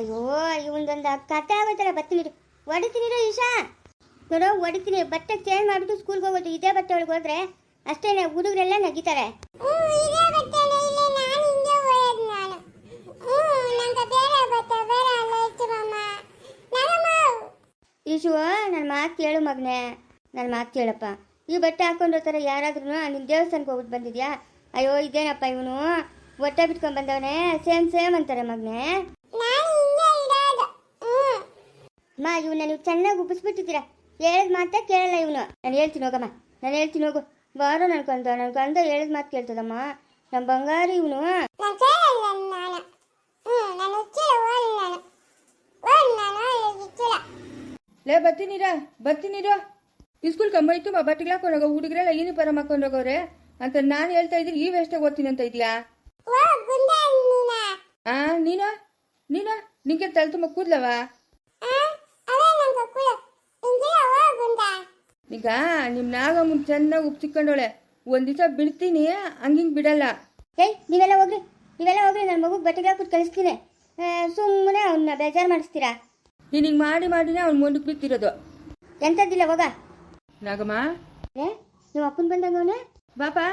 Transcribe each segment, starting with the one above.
ಅಯ್ಯೋ ಇವನ್ದೊಂದು ಕತೆ ಆಗೋಯ್ತಲ್ಲ ಬರ್ತೀನಿ ಹೊಡಿತೀನಿ ಈಶಾ. ನೋಡೋ ಹೊಡಿತೀನಿ. ಬಟ್ಟೆ ಚೇಂಜ್ ಮಾಡಿಬಿಟ್ಟು ಸ್ಕೂಲ್ಗೆ ಹೋಗೋದು ಇದೇ ಬಟ್ಟೆ ಒಳಗೆ ಹೋದ್ರೆ ಅಷ್ಟೇನೆ ಹುಡುಗರೆಲ್ಲ ನಗಿತಾರೆ. ಈಶು ನನ್ನ ಮಾತು ಕೇಳು ಮಗನೆ. ನನ್ನ ಮಾತು ಕೇಳಪ್ಪ. ಈ ಬಟ್ಟೆ ಹಾಕೊಂಡಿರ್ತಾರೆ ಯಾರಾದ್ರೂ ನಿನ್ನ ದೇವಸ್ಥಾನಕ್ಕೆ ಹೋಗ್ಬಿಟ್ಟು ಬಂದಿದ್ಯಾ? ಅಯ್ಯೋ ಇದೇನಪ್ಪ ಇವನು? ಬಟ್ಟೆ ಬಿಟ್ಕೊಂಡು ಬಂದವನೇ? ಸೇಮ್ ಸೇಮ್ ಅಂತಾರೆ ಮಗನೆ. ಅಮ್ಮ ಇವನ್ನ ನೀವು ಚೆನ್ನಾಗಿ ಉಪ್ಪಿಸ್ಬಿಟ್ಟಿದ್ದೀರಾ? ಹೇಳಿದ ಮಾತ್ರ ಕೇಳಲ್ಲ ಇವನು. ನಾನು ಹೇಳ್ತೀನಿ ಹೋಗಮ್ಮ. ನಾನು ಹೇಳ್ತೀನಿ ಹೋಗು. ಬಾರೋ ಕಂದ ನನ್ ಕಂದ ಹೇಳಿದ ಮಾತು ಕೇಳ್ತದಮ್ಮ. ನಮ್ಮ ಬಂಗಾರಿ ಇವನು. ಲೇ ಬರ್ತೀನಿರ ಬರ್ತೀನಿರೋ ಇಸ್ಕೂಲ್ ಕಂಬೈತು ಮಾ ಬಟ್ಟೆಗಳು ಹಾಕೊಂಡೋಗ ಹುಡುಗರೆಲ್ಲ ಯೂನಿಫಾರ್ಮ್ ಹಾಕೊಂಡೋಗವ್ರೆ ಅಂತ ನಾನು ಹೇಳ್ತಾ ಇದ್ದೀನಿ ಈ ವೇಸ್ಟಾಗಿ ಓದ್ತೀನಿ ಅಂತ ಇದೆಯಾ? ಆ ನೀನ? ನೀನ? ನಿಂಗೆ ತಲೆ ತುಂಬ ಕೂದ್ಲವ? ಈಗ ನಿಮ್ಮ ನಾಗಮ್ಮನ ಚೆನ್ನಾಗಿ ಉಪ್ಸಿಕೊಂಡವಳೆ ಒಂದು ದಿವಸ ಬಿಡ್ತೀನಿ ಹಂಗಿಂಗೆ ಬಿಡಲ್ಲ. ಏಯ್ ನೀವೆಲ್ಲ ಹೋಗ್ರಿ. ನೀವೆಲ್ಲ ಹೋಗ್ರಿ ನನ್ನ ಮಗು ಬಟ್ಟೆಗೆ ಹಾಕ್ಬಿಟ್ಟು ಕಳಿಸ್ತೀನಿ. ಸುಮ್ಮನೆ ಅವನ್ನ ಬೇಜಾರು ಮಾಡಿಸ್ತೀರಾ? ನೀನು ಹಿಂಗೆ ಮಾಡಿ ಮಾಡಿನೇ ಅವ್ನು ಮುಂದಕ್ಕೆ ಬಿತ್ತಿರೋದು ಎಂಥದ್ದಿಲ್ಲ ಹೋಗ. ನಾಗಮ್ಮ? ಏ ನಿಮ್ಮ ಅಪ್ಪನ ಬಂದಾಗ ಅವನೇ? ಬಾಪಾ?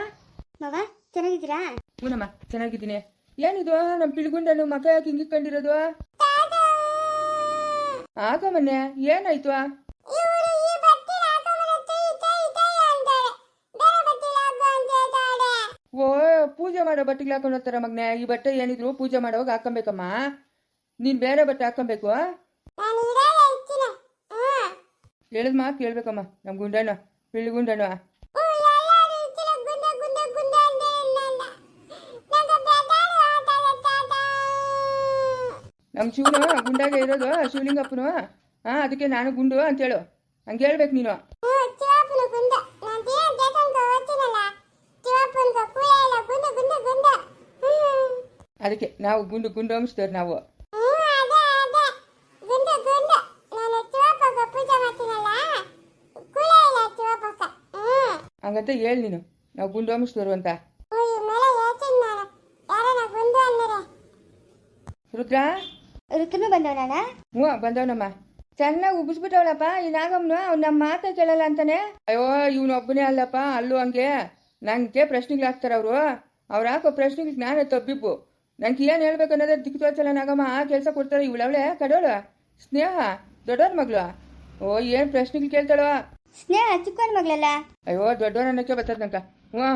ಮಗ ಚೆನ್ನಾಗಿದ್ದೀರಾ? ಹ್ಞೂನಮ್ಮ ಚೆನ್ನಾಗಿದ್ದೀನಿ. ಏನಿದು? ನಮ್ಮ ಪಿಳ್ಗುಂಡನು ಮಗ ಯಾಕೆ ಹಿಂಗೆ ಕಂಡಿರೋದು? ಆಗ ಮೊನ್ನೆ ಏನಾಯ್ತು? ಓ ಪೂಜೆ ಮಾಡೋ ಬಟ್ಟೆಗೆ ಹಾಕೊಂಡು ಹೋಗ್ತಾರ ಮಗ್ನೆ? ಈ ಬಟ್ಟೆ ಏನಿದ್ರು ಪೂಜೆ ಮಾಡೋವಾಗ ಹಾಕೊಬೇಕಮ್ಮ. ನೀನ್ ಬೇರೆ ಬಟ್ಟೆ ಹಾಕೊಬೇಕು ಹೇಳಿದ ಮಾತು ಕೇಳ್ಬೇಕಮ್ಮ ನಮ್ಮ ಗುಂಡಣ್ಣ ಪಿಳ್ಳಿ ಗುಂಡಣ್ಣ. ನಮ್ಮ ಶಿವನು ಗುಂಡಾಗೆ ಇರೋದು ಶಿವಲಿಂಗಪ್ಪನು ಹಾ ಅದಕ್ಕೆ ನಾನು ಗುಂಡು ಅಂತೇಳು ಹಂಗೆ ಹೇಳ್ಬೇಕು ನೀನು. ಅದಕ್ಕೆ ನಾವು ಗುಂಡು ಗುಂಡು ಅಂಶದವ್ರು ನಾವು. ಹಂಗಂತ ಹೇಳಿ ನೀನು. ನಾವು ಗುಂಡು ಅಂಶದವ್ರು ಅಂತ. ರುದ್ರ? ಋತುನು ಬಂದವನಣ್ಣ ಹ್ಞೂ ಬಂದವನಮ್ಮ. ಚೆನ್ನಾಗಿ ಉಬ್ಬಿಸ್ಬಿಟ್ಟವಳಪ್ಪ ಈ ನಾಗಮ್ಮನು ಅವ್ನು ನಮ್ಮ ಮಾತೇ ಕೇಳಲ್ಲ ಅಂತಾನೆ. ಅಯ್ಯೋ ಇವನೊಬ್ಬನೇ ಅಲ್ಲಪ್ಪ ಅಲ್ಲೂ ಹಂಗೆ. ನಂಗೆ ಪ್ರಶ್ನೆಗಳು ಹಾಕ್ತಾರೆ ಅವರು ಅವ್ರು ಹಾಕೋ ಪ್ರಶ್ನೆಗಳಿಗೆ ನಾನೇ ತಬ್ಬಿಪ್ಪು ನಂಗೆ ಏನು ಹೇಳ್ಬೇಕು ಅನ್ನೋದೇ ದಿಕ್ಕು ತೋಚಲ್ಲ ನಾಗಮ್ಮ. ಆ ಕೆಲಸ ಕೊಡ್ತಾರೆ ಇವಳವಳೆ ಕಡೋಳು? ಸ್ನೇಹ? ದೊಡ್ಡವ್ರ ಮಗಳು? ಓ ಏನು ಪ್ರಶ್ನೆಗಳು ಕೇಳ್ತಾಳೋ? ಸ್ನೇಹ ಚಿಕ್ಕವನ ಮಗಳಲ್ಲ? ಅಯ್ಯೋ ದೊಡ್ಡವನ ಅನ್ನಕ್ಕೆ ಬರ್ತದ ನಂಕ ಹ್ಞೂ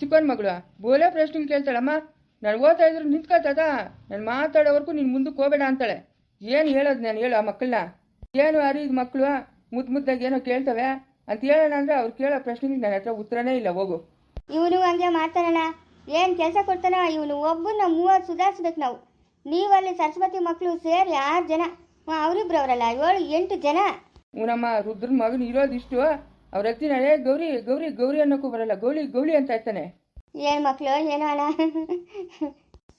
ಚಿಕ್ಕವನ ಮಗಳು. ಬೋಲೆ ಪ್ರಶ್ನೆಗಳು ಕೇಳ್ತಾಳಮ್ಮ. ನಾನು ಓದ್ತಾ ಇದ್ರು ನಿಂತ್ಕೊಳ್ತದ? ನಾನು ಮಾತಾಡೋವರೆಗೂ ನೀನು ಮುಂದಕ್ಕೆ ಹೋಗಬೇಡ ಅಂತಾಳೆ. ಏನು ಹೇಳೋದು ನಾನು? ಹೇಳು ಆ ಮಕ್ಕಳನ್ನ ಏನು ಅರಿ ಇದು ಮಕ್ಕಳು ಮುದ್ದು ಮುದ್ದಾಗಿ ಏನೋ ಕೇಳ್ತವೆ? ಅಂತ ಹೇಳೋಣ ಅಂದ್ರೆ ಅವ್ರು ಕೇಳೋ ಪ್ರಶ್ನೆಗೆ ನನ್ನ ಹತ್ರ ಉತ್ತರನೇ ಇಲ್ಲ ಹೋಗು. ಇವನು ಹಂಗೆ ಮಾಡ್ತಾನಣ್ಣ ಏನು ಕೆಲಸ ಕೊಡ್ತಾನ ಇವನು ಒಬ್ಬನ ಮೂವತ್ತು ಸುಧಾರಿಸ್ಬೇಕು ನಾವು. ನೀವಲ್ಲಿ ಸರಸ್ವತಿ ಮಕ್ಕಳು ಸೇರಿ ಆರು ಜನ. ಅವರಿಬ್ರು ಅವರಲ್ಲ ಏಳು ಎಂಟು ಜನ. ನಮ್ಮ ರುದ್ರನ ಮಗನ ಇರೋದಿಷ್ಟು ಅವ್ರ ಹತ್ತಿರ ಅದೇ ಗೌರಿ ಗೌರಿ ಗೌರಿ ಅನ್ನೋಕ್ಕೂ ಬರಲ್ಲ. ಗೌಳಿ ಗೌಳಿ ಅಂತ ಇರ್ತಾನೆ. ಏನ್ ಮಕ್ಕಳು ಏನೋ ಅಣ್ಣ.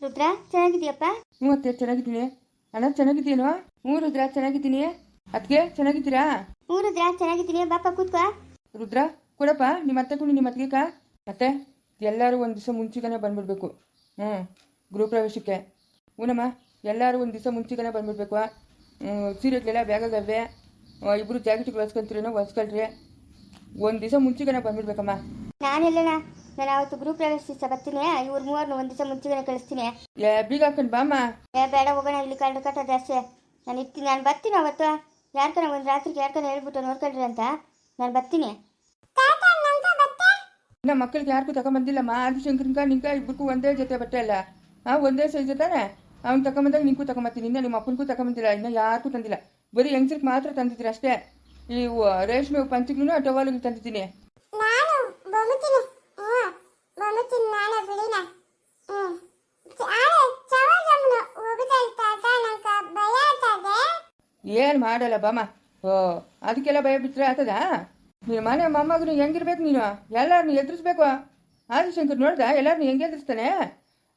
ರುದ್ರ ಚೆನ್ನಾಗಿದ್ಯಪ್ಪ ಹ್ಞೂ ಅತ್ತೆ ಚೆನ್ನಾಗಿದ್ದೀನಿ. ಅಣ್ಣ ಚೆನ್ನಾಗಿದ್ದೀನೋ ಹ್ಞೂ ರುದ್ರ ಚೆನ್ನಾಗಿದ್ದೀನಿ. ಅದಕ್ಕೆ ಚೆನ್ನಾಗಿದ್ದೀರಾ? ಹ್ಞೂ ರುದ್ರ ಚೆನ್ನಾಗಿದ್ದೀನಿ. ಬಾಪ ಕೂತ್ಕೋ. ರುದ್ರ ಕೊಡಪ್ಪ ನಿಮ್ಮ ಅತ್ತೆ ಕುಣಿ ನಿಮ್ಮ ಅತ್ತಿಗೆ ಕಾ. ಅತ್ತೆ. ಎಲ್ಲರೂ ಒಂದು ದಿವಸ ಮುಂಚಿಗೆನೇ ಬಂದ್ಬಿಡ್ಬೇಕು. ಹ್ಞೂ ಗೃಹ ಪ್ರವೇಶಕ್ಕೆ. ಊನಮ್ಮ ಎಲ್ಲರೂ ಒಂದು ದಿವಸ ಮುಂಚಿಗೆನೇ ಬಂದ್ಬಿಡ್ಬೇಕು. ಸೀರೆಗಳೆಲ್ಲ ಬ್ಯಾಗಾಗವೆ. ಇಬ್ಬರು ಜಾಕೆಟ್ಗಳು ಹೊಸ್ಕೊಂತೀರೇನೋ ಹೊಸ್ಕೊಳ್ರಿ ಒಂದು ದಿವಸ ಮುಂಚೆಗೆ ಬಂದ್ಬಿಡ್ಬೇಕಮ್ಮ. ನಾನೆಲ್ಲಣ್ಣ ನಾನು ಅವತ್ತು ಗ್ರೂಪ್ ಪ್ರವೇಶ ದಿವಸ ಬರ್ತೀನಿ ಇವ್ರು ಮೂವರ್ನ ಒಂದು ದಿವಸ ಮುಂಚೆನೇ ಕಳಿಸ್ತೀನಿ. ಏ ಬೀಗ ಹಾಕೊಂಡು ಬಾಮ್ಮ ಏ ಬೇಡ ಹೋಗೋಣ ಇಲ್ಲಿ ಕಂಡು ಕಟ್ಟ ಜಾಸ್ತಿ. ನಾನು ಇರ್ತೀನಿ ನಾನು ಬರ್ತೀನಿ ಅವತ್ತು. ಯಾರ್ಕನ ಒಂದು ರಾತ್ರಿಗೆ ಯಾರ್ಕನ ಹೇಳ್ಬಿಟ್ಟು ನೋಡ್ಕೊಳ್ರಿ ಅಂತ. ನಾನು ಬರ್ತೀನಿ. ನಮ್ಮ ಮಕ್ಕಳಿಗೆ ಯಾರಿಗೂ ತಗೊಂಬಂದಿಲ್ಲಮ್ಮ. ಆದಿಶಂಕರನ್ಕ ನಿಂಕ ಇಬ್ಬರಿಗೂ ಒಂದೇ ಜೊತೆ ಬಟ್ಟೆ ಅಲ್ಲ. ಆ ಒಂದೇ ಸೈಜ್ ತಾನೆ ಅವ್ನು ತಗೊಂಬಂದಾಗ ನಿಂಗೂ ತಗೊಂಬತ್ತೀನಿ. ಇನ್ನು ನಿಮ್ಮ ಅಪ್ಪನಿಗೂ ತಗೊಂಬಂದಿಲ್ಲ. ಇನ್ನು ಯಾರಿಗೂ ತಂದಿಲ್ಲ. ಬರೀ ಹೆಂಗ್ಸಿಗೆ ಮಾತ್ರ ತಂದಿದ್ದೀರಿ ಅಷ್ಟೇ. ಈ ವ- ರೇಷ್ಮೆ ಪಂಚಿಗೂ ಟವಲ್ಗಳು ತಂದಿದ್ದೀನಿ. ಏನು ಮಾಡಲ್ಲ ಬಾಮ ಓ ಅದಕ್ಕೆಲ್ಲ ಭಯ ಬಿಟ್ಟರೆ ಆಗ್ತದಾ? ನೀನು ಮನೆ ಮೊಮ್ಮಗನು ಹೆಂಗಿರ್ಬೇಕು ನೀನು? ಎಲ್ಲರನ್ನು ಎದುರಿಸ್ಬೇಕು? ಆದಿಶಂಕರ್ ನೋಡ್ದ? ಎಲ್ಲರನ್ನು ಹೆಂಗೆ ಎದುರಿಸ್ತಾನೆ?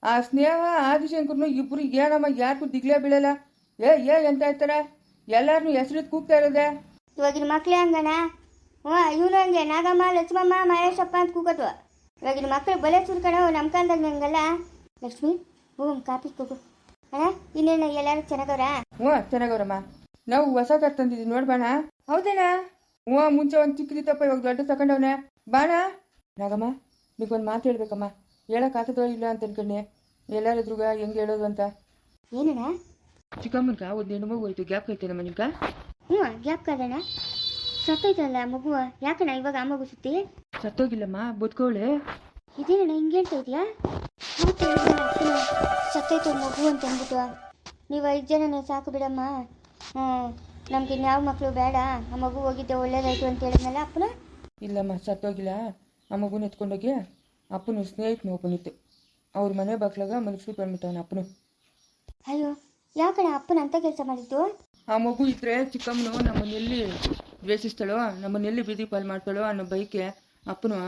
ಆ ಸ್ನೇಹ ಆದಿಶಂಕರ್ನು ಇಬ್ಬರು ಏನಮ್ಮ ಯಾರಿಗೂ ದಿಗ್ಲೇ ಬೀಳಲ್ಲ. ಏ ಏ ಎಂತ ಇರ್ತಾರೆ ಎಲ್ಲರನ್ನು ಹೆಸರಿದ್ ಕೂಗ್ತಾ ಇರೋದೆ. ಇವಾಗಿನ ಮಕ್ಳು ಹಂಗಣ ಹ್ಞೂ ಇವನು ಹಂಗೆ. ನಾಗಮ್ಮ ಲಕ್ಷ್ಮಮ್ಮ ಮಹೇಶಪ್ಪ ಅಂತ ಕೂಗೋದು. ಇವಾಗಿನ ಮಕ್ಳು ಬಲೆ ಸುರ್ಕಣ ನಮ್ಮ ಕಾಲದಾಗ ಹಂಗಲ್ಲ. ಲಕ್ಷ್ಮಿ ಹ್ಞೂ ಕಾಪಿ ಕೂಗು. ಅಣ್ಣ ಇನ್ನೇನು ಎಲ್ಲರೂ ಚೆನ್ನಾಗವ್ರಾ? ಹ್ಞೂ ಚೆನ್ನಾಗವ್ರಮ್ಮ. ನಾವು ಹೊಸ ಕರ್ ತಂದಿದ್ದೀವಿ ನೋಡ್ಬಾಣ ಹೌದೇನಾ? ಹ್ಞೂ ಮುಂಚೆ ಒಂದು ಚಿಕ್ಕದಿತ್ತಪ್ಪ ಇವಾಗ ದೊಡ್ಡ ತಗೊಂಡವನೆ ಬಾಣ. ನಾಗಮ್ಮ ನಿಗೊಂದು ಮಾತು ಹೇಳ್ಬೇಕಮ್ಮ. ಹೇಳಕ್ ಆಗ್ತದೋ ಇಲ್ಲ ಅಂತ ಅನ್ಕೊಂಡೆ. ಎಲ್ಲಾರ ಎದುರುಗ ಹೆಂಗೆ ಹೇಳೋದು ಅಂತ. ಏನಣ್ಣ ಚಿಕ್ಕಮ್ಮನ್ಕ ಒಂದು ಹೆಣ್ಣು ಮಗು ಹೋಯ್ತು. ಗ್ಯಾಪ್ ಐತೇನಮ್ಮ ನಿಮ್ಗ ಹ್ಞೂ ಗ್ಯಾಪ್ ಕಾದಣ್ಣ ಸತ್ತೋಯ್ತಲ್ಲ ಮಗು ಯಾಕಣ್ಣ ಇವಾಗ ಆ ಮಗು ಸುತ್ತಿ? ಸತ್ತೋಗಿಲ್ಲಮ್ಮ ಬದುಕೋಳೆ. ಇದೇನಣ್ಣ ಹಿಂಗೆ ಹೇಳ್ತಾ ಇದೆಯಾ? ಸತ್ತೋಯ್ತು ಮಗು ಅಂತ ಅಂದ್ಬಿಟ್ಟು. ನೀವು ಐದು ಜನನ ಸಾಕು ಬಿಡಮ್ಮ. ಹ್ಞೂ ನಮ್ಗೆ ಇನ್ಯಾವ ಮಕ್ಕಳು ಬೇಡ ಆ ಮಗು ಹೋಗಿದ್ದೆ ಒಳ್ಳೇದಾಯ್ತು ಅಂತ ಹೇಳಿದ್ನಲ್ಲ ಅಪ್ಪನ? ಇಲ್ಲಮ್ಮ ಸತ್ತೋಗಿಲ್ಲ. ಆ ಮಗುನ ಎತ್ಕೊಂಡೋಗಿ ಅಪ್ಪನ ಸ್ನೇಹಿತನ ಒಬ್ಬನಿತ್ತು ಅವ್ರ ಮನೆ ಬಾಗ್ಲಾಗ ಮಲಗಿಸ್ಬಿಟ್ಟು ಬಂದ್ಬಿಟ್ಟವನ ಅಪ್ಪನು. ಅಯ್ಯೋ ಯಾಕಣ್ಣ ಅಪ್ಪನ ಅಂತ ಕೆಲಸ ಮಾಡಿದ್ದು? ಆ ಮಗು ಇದ್ರೆ ಚಿಕ್ಕಮ್ಮನು ನಮ್ಮನ್ನೆಲ್ಲಿ ದ್ವೇಷಿಸ್ತಾಳೋ ನಮ್ಮನ್ನೆಲ್ಲಿ ಬೀದಿ ಪಾಲು ಮಾಡ್ತಾಳೋ ಅನ್ನೋ ಬೈಕೆ ಅಪ್ಪನು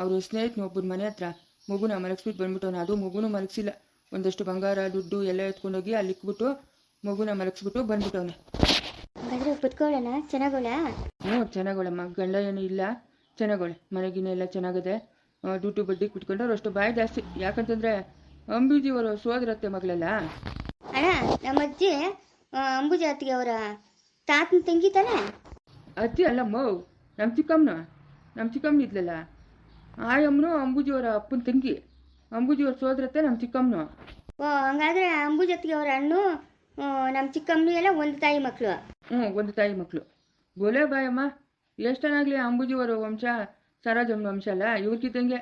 ಅವರು ಸ್ನೇಹಿತನ ಒಬ್ಬನ ಮನೆ ಹತ್ರ ಮಗುನ ಮಲಗಿಸ್ಬಿಟ್ಟು ಬಂದ್ಬಿಟ್ಟವನ. ಅದು ಮಗುನು ಮಲಗಿಸಿಲ್ಲ. ಒಂದಷ್ಟು ಬಂಗಾರ ದುಡ್ಡು ಎಲ್ಲ ಎತ್ಕೊಂಡೋಗಿ ಅಲ್ಲಿ ಇಕ್ಬಿಟ್ಟು ಮಗುನ ಮಲಗಿಸ್ಬಿಟ್ಟು ಬಂದ್ಬಿಟ್ಟವನೆ. ಹಾಗಾದ್ರೆ ಕುತ್ಕೊಳ್ಳೋಣ. ಚೆನ್ನಾಗೋಳ? ಹ್ಞೂ ಚೆನ್ನಾಗೋಳಮ್ಮ. ಗಂಡ ಏನು ಇಲ್ಲ. ಚೆನ್ನಾಗೋಳೆ. ಮನೆಗಿನ ಎಲ್ಲ ಚೆನ್ನಾಗದೆ ಡ್ಯೂಟಿ ಬಡ್ಡಿ ಕುಟ್ಕೊಂಡವ್ರು ಅಷ್ಟು ಬಾಯಿ ಜಾಸ್ತಿ. ಯಾಕಂತಂದ್ರೆ ಅಂಬಿಜಿಯವರು ಸೋದರತ್ತೆ ಮಗಳೆಲ್ಲ. ಅಣ್ಣ ನಮ್ಮ ಅಜ್ಜಿ ಅಂಬುಜಾತಿ ಅಂಬುಜಾತಿಗೆ ಅವರ ತಾತನ ತಂಗಿ ತಾನೆ? ಅಜ್ಜಿ ಅಲ್ಲ ಮೌ ನಮ್ಮ ಚಿಕ್ಕಮ್ಮನ. ನಮ್ಮ ಚಿಕ್ಕಮ್ಮನ ಇದ್ಲಲ್ಲ. ಆಯಮ್ಮನು ಅಂಬುಜಿಯವರ ಅಪ್ಪನ ತಂಗಿ. ಅಂಬುಜಿಯವ್ರ ಸೋದರತ್ತೆ ನಮ್ಮ ಚಿಕ್ಕಮ್ಮನು. ಓ ಹಂಗಾದ್ರೆ ಅಂಬುಜಾತಿಗೆ ಅವರ ಅಣ್ಣು ನಮ್ಮ ಚಿಕ್ಕಮ್ಮಿ ಎಲ್ಲ ಒಂದು ತಾಯಿ ಮಕ್ಕಳು. ಹ್ಞೂ ಒಂದು ತಾಯಿ ಮಕ್ಕಳು ಗೋಲೆ ಬಾಯಮ್ಮ ಎಷ್ಟನಾಗಲಿ ಅಂಬುಜಿಯವರ ವಂಶ ಸರೋಜಮ್ಮನ ವಂಶ ಅಲ್ಲ ಇವ್ರಿಗಿದ್ದಂಗೆ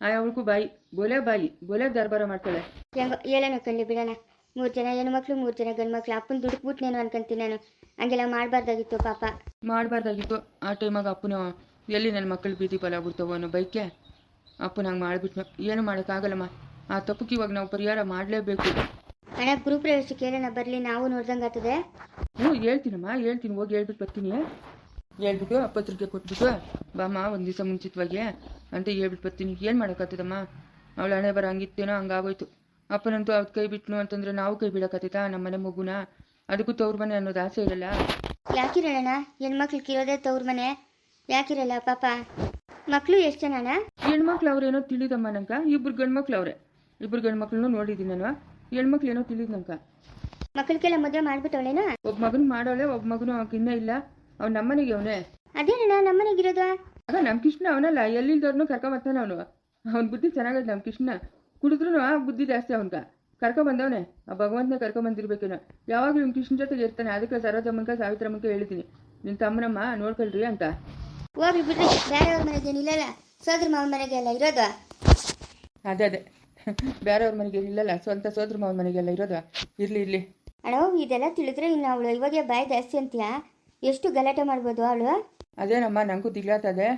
ಆಯ್ ಅವಳಿಗೂ ಬಾಯಿ ಗೋಲೆ ಬಾಯಿ ಗೋಲೆ ದರ್ಬಾರ ಮಾಡ್ತಾಳೆ. ಹೆಂಗೋ ಹೇಳೋಣ ಕಣ್ಣಿ ಬಿಡೋಣ. ಮೂರು ಜನ ಹೆಣ್ಮಕ್ಳು ಮೂರು ಜನ ಗಂಡು ಮಕ್ಳು ಅಪ್ಪನ ದುಡುಕ್ಬಿಟ್ನೇನು ಅನ್ಕೊಂತೀನಿ ನಾನು. ಹಂಗೆಲ್ಲ ಮಾಡಬಾರ್ದಾಗಿತ್ತು ಪಾಪ. ಮಾಡಬಾರ್ದಾಗಿತ್ತು. ಆ ಟೈಮಾಗ ಅಪ್ಪನ ಎಲ್ಲಿ ನನ್ನ ಮಕ್ಕಳು ಬೀದಿ ಪಾಲಾಗ್ಬಿಡ್ತಾವೋ ಅನ್ನೋ ಬೈಕೆ. ಅಪ್ಪನ ಹಂಗೆ ಮಾಡಿಬಿಟ್ನು. ಏನು ಮಾಡೋಕ್ಕಾಗಲ್ಲಮ್ಮ. ಆ ತಪ್ಪಕ್ಕೆ ಇವಾಗ ನಾವು ಪರಿಹಾರ ಮಾಡಲೇಬೇಕು. ಅಣ್ಣ ಗುರುಪ್ರವೇಶಕ್ಕೆ ಕೇಳೋಣ ಬರಲಿ ನಾವು ನೋಡ್ದಂಗೆ ಆಗ್ತದೆ. ಹ್ಞೂ ಹೇಳ್ತೀನಮ್ಮ ಹೇಳ್ತೀನಿ ಹೋಗಿ ಹೇಳ್ಬಿಟ್ಟು ಬರ್ತೀನಿ. ಹೇಳ್ಬಿಟ್ಟು ಪತ್ರಿಕೆ ಕೊಟ್ಬಿಟ್ಟು ಬಾಮ್ಮ ಒಂದು ದಿವಸ ಮುಂಚಿತವಾಗಿ ಅಂತ ಹೇಳ್ಬಿಟ್ಟು ಬರ್ತೀನಿ. ಏನು ಮಾಡೋಕ್ಕಾಗ್ತದಮ್ಮ? ಅವಳು ಹಣೆ ಬರ ಹಂಗಿತ್ತೇನೋ ಹಂಗಾಗೋಯ್ತು. ಅಪ್ಪನಂತೂ ಅದು ಕೈ ಬಿಟ್ನು ಅಂತಂದ್ರೆ ನಾವು ಕೈ ಬಿಡೋಕ್ಕಾಗ್ತೈತಾ? ನಮ್ಮ ಮನೆ ಮಗುನ? ಅದಕ್ಕೂ ತವ್ರ ಮನೆ ಅನ್ನೋದು ಆಸೆ ಇರಲ್ಲ? ಯಾಕಿರಣ್ಣ ಹೆಣ್ಮಕ್ಳಿಗೆ ಇರೋದೇ ತವ್ರ ಮನೆ. ಯಾಕಿರಲ್ಲ ಪಾಪ? ಮಕ್ಕಳು ಎಷ್ಟು ಜನ ಹೆಣ್ಮಕ್ಳು ಅವ್ರೇನೋ ತಿಳಿದಮ್ಮ ನಂಗೆ. ಇಬ್ರು ಗಂಡು ಮಕ್ಳು ಅವ್ರೆ. ಇಬ್ರು ಗಂಡು ಮಕ್ಳನ್ನೂ ನೋಡಿದ್ದೀನಿ ನಾನು ಹೆಣ್ಮಕ್ಳು ಏನೋ ತಿಳಿದ್ ನಂಕ ಮಕ್ಕಳಿಗೆಲ್ಲ ಮದುವೆ ಮಾಡ್ಬಿಟ್ಟವಳೇನೋ? ಒಬ್ಬ ಮಗನ್ ಮಾಡೋಳೆ ಒಬ್ಬ ಮಗನು ಅವಕ್ಕಿನ್ನ ಇಲ್ಲ. ಅವ್ನು ನಮ್ಮನೆಗೆ ಅವನೇ. ಅದೇನಣ್ಣ ನಮ್ಮನೆಗಿರೋದು? ಆಗ ನಮ್ಮ ಕೃಷ್ಣ ಅವನಲ್ಲ ಎಲ್ಲಿಲ್ದವ್ರನ್ನೂ ಕರ್ಕೊಂಬರ್ತಾನೆ ಅವನು. ಅವ್ನ ಬುದ್ಧಿ ಚೆನ್ನಾಗೈತೆ ನಮ್ ಕೃಷ್ಣ. ಕುಡಿದ್ರು ಆ ಬುದ್ಧಿ ಜಾಸ್ತಿ ಅವನ್ಗ. ಕರ್ಕೊಂಬಂದವನೆ ಆ ಭಗವಂತನೇ ಕರ್ಕೊಂಬಂದಿರ್ಬೇಕೇನೋ ಯಾವಾಗಲೂ ನಿಮ್ಮ ಕೃಷ್ಣ ಜೊತೆಗೆ ಇರ್ತಾನೆ ಅದಕ್ಕೆ ಸರೋಜಮ್ಮನ್ಕ ಸಾವಿತ್ರಮ್ಮನ್ಕ ಹೇಳಿದ್ದೀನಿ. ನಿನ್ ತಮ್ಮನಮ್ಮ ನೋಡ್ಕೊಳ್ರಿ ಅಂತ. ಹೋಗ್ಲಿ ಬಿಡ್ರಿ ಬೇರೆಯವ್ರ ಮನೆಗೆ ಏನಿಲ್ಲಲ್ಲ ಸೋದ್ರ ಮಾವನ ಮನೆಗೆ ಎಲ್ಲ ಇರೋದು. ಅದೇ ಅದೇ. ಬೇರೆಯವ್ರ ಮನೆಗೆ ಇಲ್ಲಲ್ಲ ಸ್ವಂತ ಸೋದ್ರ ಮಾವನ ಮನೆಗೆಲ್ಲ ಇರೋದು. ಇರಲಿ ಇರಲಿ. ಅಣ್ಣ ಇದೆಲ್ಲ ತಿಳಿದ್ರೆ ಇನ್ನು ಅವಳು ಇವಾಗೆ ಬಾಯಿ ಜಾಸ್ತಿ ಅಂತೀಯ? ಎಷ್ಟು ಗಲಾಟೆ ಮಾಡ್ಬೋದು ಅವಳು? ಅದೇನಮ್ಮ ನನಗೂ ದಿಗ್ಲಾತದೆ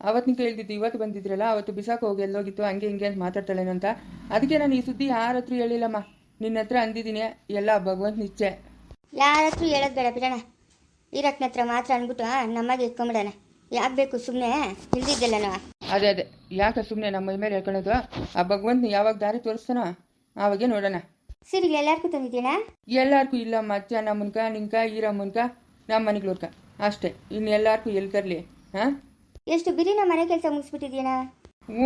ಅವತ್ತಿನ ಕೇಳ್ದಿದ್ದು ಇವತ್ತು ಬಂದಿದ್ರಲ್ಲ ಅವತ್ತು ಬಿಸಾಕ ಹೋಗಿ ಎಲ್ಲೋಗಿತ್ತು ಹಂಗೆ ಹಿಂಗೆ ಅಂತ ಮಾತಾಡ್ತಾಳೇನೋ ಅಂತ. ಅದಕ್ಕೆ ನಾನು ಈ ಸುದ್ದಿ ಯಾರ ಹತ್ರ ಹೇಳಿಲ್ಲಮ್ಮ. ನಿನ್ನ ಹತ್ರ ಅಂದಿದ್ದೀನಿ ಎಲ್ಲ ಭಗವಂತ ನಿಚ್ಚೆ. ಯಾರ ಹತ್ರ ಹೇಳೋದು ಬೇಡ ಬಿಡೋಣ. ಇರಕ್ನ ಹತ್ರ ಮಾತ್ರ ಅಂದ್ಬಿಟ್ಟು ನಮಗೆ ಇಟ್ಕೊಂಬಿಡೋಣ. ಯಾಕೆ ಬೇಕು ಸುಮ್ಮನೆ ಇಲ್ದಿದ್ದಲ್ಲ ನಾವು ಅದೇ ಅದೇ. ಯಾಕೆ ಸುಮ್ಮನೆ ನಮ್ಮ ಮೇಲೆ ಹೇಳ್ಕೊಳ್ಳೋದು ಆ ಭಗವಂತ ಯಾವಾಗ ದಾರಿ ತೋರಿಸ್ತಾನೋ ಆವಾಗೆ ನೋಡೋಣ. ಸರಿ ಎಲ್ಲರಿಗೂ ತಂದಿದ್ದೀನಾ ಎಲ್ಲಾರ್ಗು ಇಲ್ಲ ಅಜ್ಜ ನಮ್ಮನ್ಕ ಈರ ಮುನ್ಕ ನಮ್ಮ ಮನೆಗಳೂರ್ಕ ಅಷ್ಟೇ. ಇನ್ನು ಎಲ್ಲಾರ್ಗು ಎಲ್ಲಿ ತರಲಿ ಹಾಂ? ಎಷ್ಟು ಬಿರಿನ ಮನೆ ಕೆಲಸ ಮುಗಿಸ್ಬಿಟ್ಟಿದ್ದೀನಾ ಹ್ಞೂ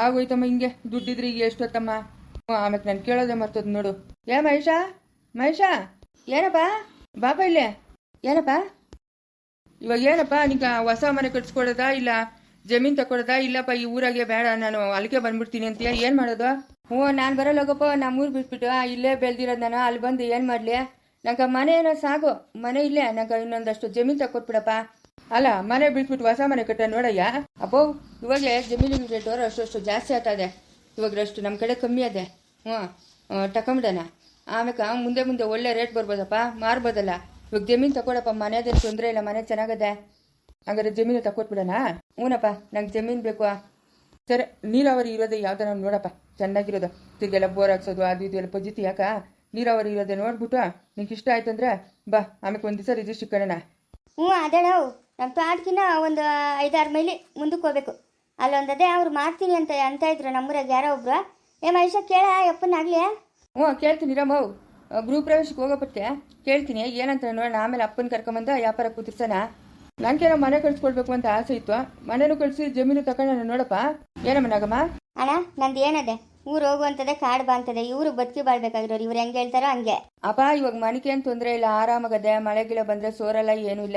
ಆಗೋಯ್ತಮ್ಮ ಹಿಂಗೆ. ದುಡ್ಡಿದ್ರೆ ಈಗ ಎಷ್ಟೊತ್ತಮ್ಮ ಹ್ಞೂ ಆಮೇಲೆ ನಾನು ಕೇಳೋದೇ ಮರ್ತದ್ ನೋಡು. ಏ ಮಹೇಶ? ಮಹೇಶ? ಏನಪ್ಪ? ಬಾಪ ಇಲ್ಲೇ? ಏನಪ್ಪ? ಇವಾಗ ಏನಪ್ಪ ನಿಂಗ ಹೊಸ ಮನೆ ಕಟ್ಸ್ಕೊಡೋದಾ ಇಲ್ಲ ಜಮೀನ್ ತಕೊಡದ? ಇಲ್ಲಪ್ಪ ಈ ಊರಾಗೆ ಬೇಡ ನಾನು ಅಲ್ಲಿಗೆ ಬಂದ್ಬಿಡ್ತೀನಿ ಅಂತೀಯ? ಏನು ಮಾಡೋದು? ಹ್ಞೂ ನಾನು ಬರಲ್ಲ ನಮ್ಮ ನಮ್ಮೂರು ಬಿಟ್ಬಿಟ್ಟು ಇಲ್ಲೇ ಬೆಳೆದಿರೋದು ನಾನು ಅಲ್ಲಿ ಬಂದು ಏನು ಮಾಡಲಿ? ನಂಗೆ ಮನೆ ಏನೋ ಸಾಕು ಮನೆ ಇಲ್ಲೇ ನಂಗೆ ಇನ್ನೊಂದಷ್ಟು ಜಮೀನು ತಕೊಟ್ಬಿಡಪ್ಪ. ಅಲ್ಲ ಮನೆ ಬಿಟ್ಬಿಟ್ಟು ಹೊಸ ಮನೆ ಕಟ್ಟ ನೋಡಯ್ಯ? ಅಪ್ಪೋ ಇವಾಗಲೇ ಜಮೀನಿನ ರೇಟು ಅಷ್ಟು ಜಾಸ್ತಿ ಆಗ್ತದೆ ಇವಾಗ ಅಷ್ಟು ನಮ್ಮ ಕಡೆ ಕಮ್ಮಿ ಅದೆ ಹ್ಞೂ ತಕೊಂಬಿಡೋಣ. ಆಮೇಲೆ ಮುಂದೆ ಮುಂದೆ ಒಳ್ಳೆ ರೇಟ್ ಬರ್ಬೋದಪ್ಪ ಮಾರ್ಬೋದಲ್ಲ. ಇವಾಗ ಜಮೀನು ತಗೊಳಪ್ಪ ಮನೆದೇನು ತೊಂದರೆ ಇಲ್ಲ ಮನೆ ಚೆನ್ನಾಗದೆ. ಹಂಗಾರೆ ಜಮೀನು ತಕ್ಕೊಟ್ಬಿಡೋಣ? ಹ್ಞೂನಪ್ಪ ನಂಗೆ ಜಮೀನು ಬೇಕು ಸರಿ ನೀರಾವರಿ ಇರೋದೇ ಯಾವ್ದಾರ ನೋಡಪ್ಪ. ಚೆನ್ನಾಗಿರೋದು. ತಿರ್ಗೆಲ್ಲ ಬೋರ್ ಹಾಕ್ಸೋದು ಅದು ಇದು ಎಲ್ಲ ಪಜಿತಿ ಯಾಕ ನೀರಾವರಿ ಇರೋದೇ ನೋಡ್ಬಿಟ್ಟು ನಿಂಗೆ ಇಷ್ಟ ಆಯ್ತಂದ್ರೆ ಬಾ ಆಮೇಲೆ ಒಂದು ದಿವಸ ರಿಜಿಸ್ಟ್ರಿ ಕಣೋಣ ಹ್ಞೂ ಅದೇ ನಾವು. ನಮ್ಮ ತೋಟಕಿನ್ನ ಒಂದು ಐದಾರು ಮೈಲಿ ಮುಂದಕ್ಕೆ ಹೋಗ್ಬೇಕು. ಅಲ್ಲೊಂದು ಅದೇ ಅವ್ರು ಮಾಡ್ತೀನಿ ಅಂತ ಅಂತ ಇದ್ರು ನಮ್ಮೂರಾಗ ಯಾರೋ ಒಬ್ರು. ಏ ಮಹೇಶ ಕೇಳ ಅಪ್ಪನಾಗ್ಲಿ ಹ್ಞೂ ಕೇಳ್ತೀನಿ ರಾಮವ್ ಗೃಹ ಪ್ರವೇಶಕ್ಕೆ ಹೋಗೋಪಟ್ಟೆ ಕೇಳ್ತೀನಿ ಏನಂತ ನೋಡೋಣ. ಆಮೇಲೆ ಅಪ್ಪನ ಕರ್ಕೊಂಬಂದ ವ್ಯಾಪಾರ ಕೂತಿರ್ಸೋಣ. ನನಗೇನೋ ಮನೆ ಕಳ್ಸ್ಕೊಳ್ಬೇಕು ಅಂತ ಆಸೆ ಇತ್ತು. ಮನೆನೂ ಕಳಿಸಿ ಜಮೀನು ತಕೊಂಡ ನೋಡಪ್ಪ. ಏನಮ್ಮ ನಾಗಮ್ಮ? ಅಣ್ಣ ನಂದು ಏನದೆ? ಊರು ಹೋಗುವಂತದೆ ಕಾಡು ಬಾ ಅಂತದೆ. ಇವರು ಬದುಕಿ ಬಾಳ್ಬೇಕಾಗಿರೋರು ಇವ್ರು ಹೆಂಗೆ ಹೇಳ್ತಾರೋ ಹಂಗೆ. ಅಪ್ಪ ಇವಾಗ ಮನೆಗೇನು ತೊಂದರೆ ಇಲ್ಲ ಆರಾಮಾಗದೆ ಮಳೆ ಗಿಳ ಬಂದರೆ ಸೋರಲ್ಲ ಏನೂ ಇಲ್ಲ.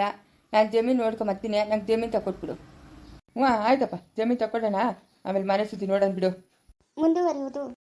ನಾನು ಜಮೀನು ನೋಡ್ಕೊಂಬತ್ತೀನಿ ನಂಗೆ ಜಮೀನು ತಕೊಟ್ಬಿಡು. ಹ್ಞೂ ಆಯ್ತಪ್ಪ. ಜಮೀನು ತಕೊಡೋಣ ಆಮೇಲೆ ಮನೆ ಸುದ್ದಿ ನೋಡೋಣ ಬಿಡು. ಮುಂದುವರಿಯುವುದು.